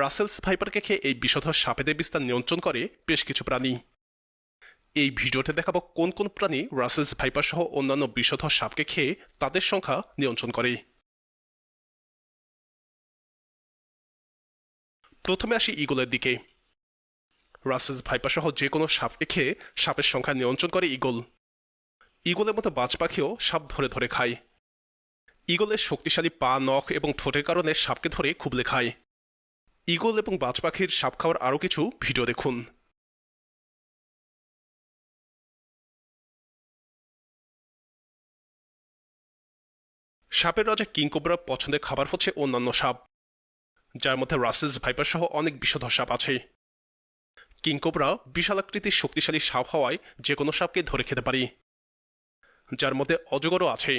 রাসেলস ভাইপারকে খেয়ে এই বিষধর সাপেদের বিস্তার নিয়ন্ত্রণ করে বেশ কিছু প্রাণী। এই ভিডিওতে দেখাবো কোন কোন প্রাণী রাসেলস ভাইপার সহ অন্যান্য বিষধর সাপকে খেয়ে তাদের সংখ্যা নিয়ন্ত্রণ করে। প্রথমে আসি ইগলের দিকে। রাসেলস ভাইপার সহ যে কোনো সাপকে খেয়ে সাপের সংখ্যা নিয়ন্ত্রণ করে ইগল ইগলের মতো বাজ পাখিও সাপ ধরে ধরে খায়। ইগলের শক্তিশালী পা, নখ এবং ঠোঁটের কারণে সাপকে ধরে খুবলে খায়। ইগল এবং বাজ পাখির সাপ খাওয়ার আরও কিছু ভিডিও দেখুন। সাপের রাজা কিংকোবরা পছন্দের খাবার হচ্ছে অন্যান্য সাপ, যার মধ্যে রাসেলস, ভাইপার সহ অনেক বিষধর সাপ আছে। কিংকোবরা বিশাল আকৃতির শক্তিশালী সাপ হওয়ায় যে কোনো সাপকে ধরে খেতে পারি, যার মধ্যে অজগরও আছে।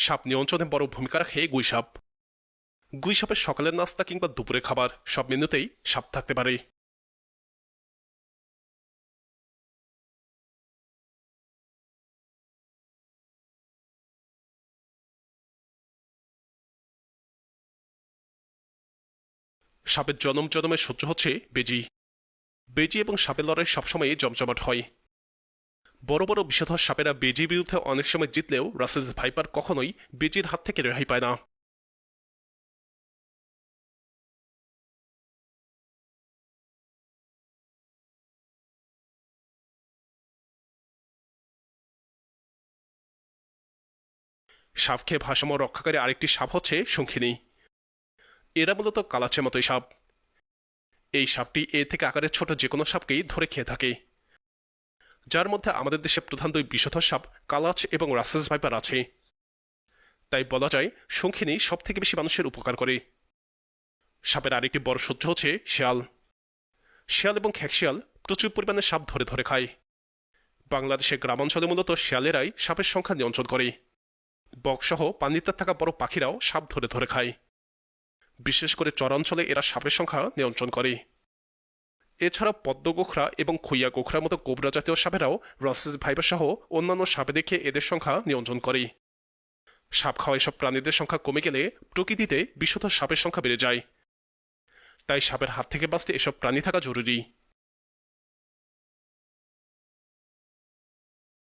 সাপ নিয়ন্ত্রণে বড় ভূমিকা রাখে গুই সাপ গুই সাপের সকালের নাস্তা কিংবা দুপুরে খাবার সব মেনুতেই সাপ থাকতে পারে। সাপের জনম জনমের সহ্য হচ্ছে বেজি। বেজি এবং সাপের লড়াই সবসময় জমজমাট হয়। বড় বড় বিষধর সাপেরা বেজির বিরুদ্ধে অনেক সময় জিতলেও রাসেলস ভাইপার কখনোই বেজির হাত থেকে রেহাই পায় না। সাপ খেয়ে ভারসাম্য রক্ষাকারী আরেকটি সাপ হচ্ছে শঙ্খিনী। এরা মূলত কালাচের মতোই সাপ। এই সাপটি এ থেকে আকারের ছোট যে কোনো সাপকেই ধরে খেয়ে থাকে। যার মধ্যে আমাদের দেশে প্রধান দুই বিষধর সাপ, কালাচ এবং রাসেস ভাইপার আছে। তাই বলা যায়, শঙ্খিনী সব থেকে বেশি মানুষের উপকার করে। সাপের আরেকটি বড় সহ্য হচ্ছে শেয়াল। শেয়াল এবং খ্যাকশিয়াল প্রচুর পরিমাণে সাপ ধরে ধরে খায়। বাংলাদেশের গ্রামাঞ্চলে মূলত শেয়ালেরাই সাপের সংখ্যা নিয়ন্ত্রণ করে। বকসহ পানিতে থাকা বড় পাখিরাও সাপ ধরে ধরে খায়। বিশেষ করে চরাঞ্চলে এরা সাপের সংখ্যা নিয়ন্ত্রণ করে। এছাড়া পদ্ম গোখরা এবং খুইয়া গোখরার মতো কোবরা জাতীয় সাপেরাও রসেস ভাইবার সহ অন্যান্য সাপে দেখে এদের সংখ্যা নিয়ন্ত্রণ করে। সাপ খাওয়া এসব প্রাণীদের সংখ্যা কমে গেলে প্রকৃতিতে বিশুদ্ধ সাপের সংখ্যা বেড়ে যায়। তাই সাপের হাত থেকে বাঁচতে এসব প্রাণী থাকা জরুরি।